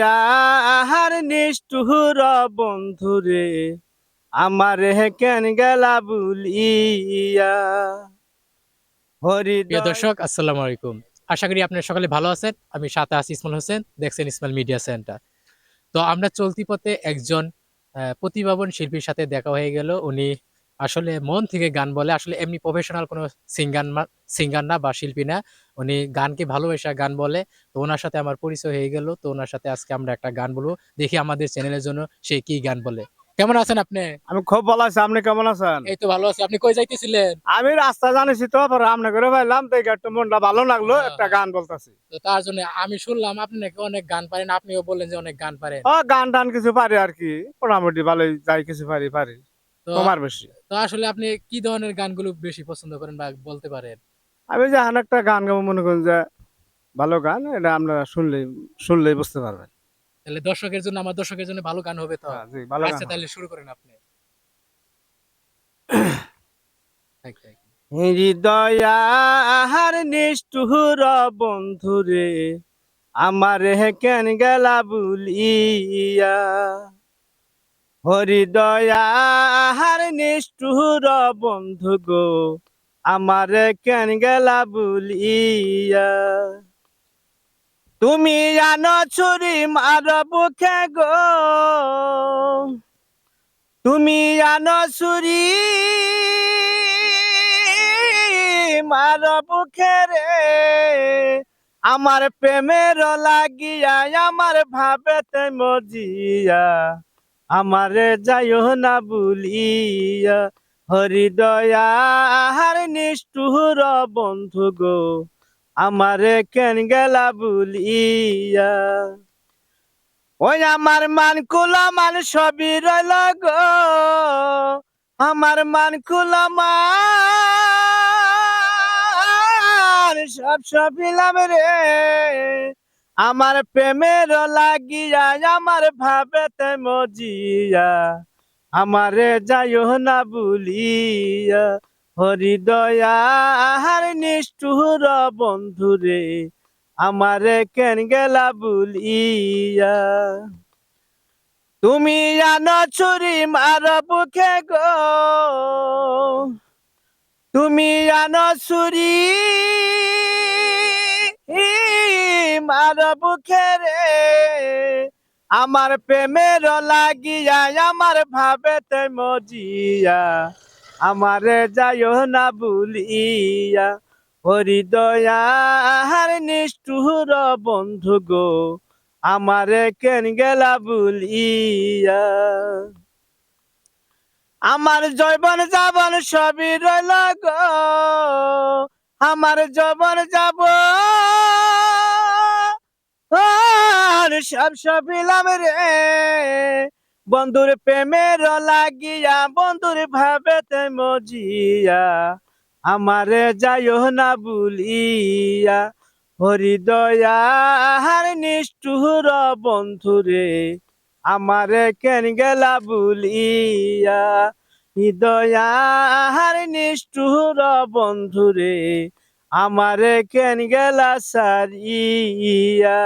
আহার নিষ্ঠুর বন্ধুরে আমার কেন গেলা বুলিয়া প্রিয় দর্শক, আসসালামু আলাইকুম। আশা করি আপনারা সকলে ভালো আছেন। আমি সাথে আছি ইসমাল হোসেন, দেখছেন ইসমাইল মিডিয়া সেন্টার। তো আমরা চলতি পথে একজন প্রতিভাবান শিল্পীর সাথে দেখা হয়ে গেল। উনি আসলে মন থেকে গান বলে আসলে এমনি প্রফেশনাল কোনো সিঙ্গার না সিঙ্গার না বা শিল্পী না। উনি গানকে ভালোবাসা গান বলে। তো ওনার সাথে আমার পরিচয় হয়ে গেল। তো ওনার সাথে আজকে আমরা একটা গান বলব। দেখি আমাদের চ্যানেলের জন্য সে কি গান বলে। কেমন আছেন আপনি? আমি খুব ভালো আছি। আপনি কেমন আছেন? এই তো ভালো আছি। আপনি কই যাইতেছিলেন? আমি রাস্তা জানিছি তো পরে আপনি করে পাইলাম তো একটু মনটা ভালো লাগল হ্যাঁ, একটা। গান বলতেছি। তো তার জন্য আমি শুনলাম আপনি নাকি অনেক গান পারেন। আপনিও বললেন যে অনেক গান পারেন। ও গান টান কিছু পারি আর কি। মোটামুটি ভালোই যাই কিছু পারি পারি। তোমার বেশি। তো আসলে আপনি কি ধরনের গানগুলো বেশি পছন্দ করেন বা বলতে পারেন? আমি যে একটা গান গাবো মনে করেন যে ভালো গান এটা আপনারা শুনলেই শুনলেই বুঝতে পারবেন। তাহলে দর্শকের জন্য আমার দর্শকের জন্য ভালো গান হবে তো? হ্যাঁ, জি, ভালো গান আচ্ছা হবে। তাহলে শুরু করেন আপনি। থাক, থাক। হৃদয়ার নিষ্ঠুর বন্ধুরে আমার কেন গেলা বুলিয়া? হরিদয়ার নিষ্ঠুর বন্ধু গো, আমার কেন গেলা বুলিয়া তুমি জানো ছুরি মার বুকে গো, তুমি জানো ছুরি মার বুকে রে, আমার প্রেমের লাগিয়া, আমার ভাবেতে মজিয়া। আমারে যাইও না বুলিয়া হরিদয়া হার নিষ্ঠুর বন্ধু গো, আমারে কেন গেলা বুলিয়া? ওই আমার মান কুলা মান সবই রইল গো, আমার মান কুলা মান সব সবিলাম রে। আমার প্রেমের লাগিয়া, আমার ভাবেতে মজিয়া, আমারে যাইও না বুলিয়া হরিদয়া হার নিষ্ঠুর বন্ধুরে আমারে কেন গেলা বুলিয়া তুমি জানো ছুরি মার বুকে গো, তুমি জানো ছুরি মার বুকে রে আমার প্রেমের লাগিয়া, আমার ভাবেতে মজিয়া, আমারে যাইও না বুলিয়া হরিদয়া হার নিষ্ঠুর বন্ধু গো, আমারে কেন গেলা বুলিয়া আমার জৈবন যাবন সবই রইল গো, আমার জবন যাব সব সবিলাম রে। বন্ধুর প্রেমের লাগিয়া, বন্ধুর ভাবেতে মজিয়া, আমারে যাইও না বুলিয়া। হরিদয়া হার নিষ্ঠুর বন্ধুরে আমারে কেন গেলা বুলিয়া? হৃদয়া হার নিষ্ঠুর বন্ধুরে আমারে কেন গেলা সারিয়া?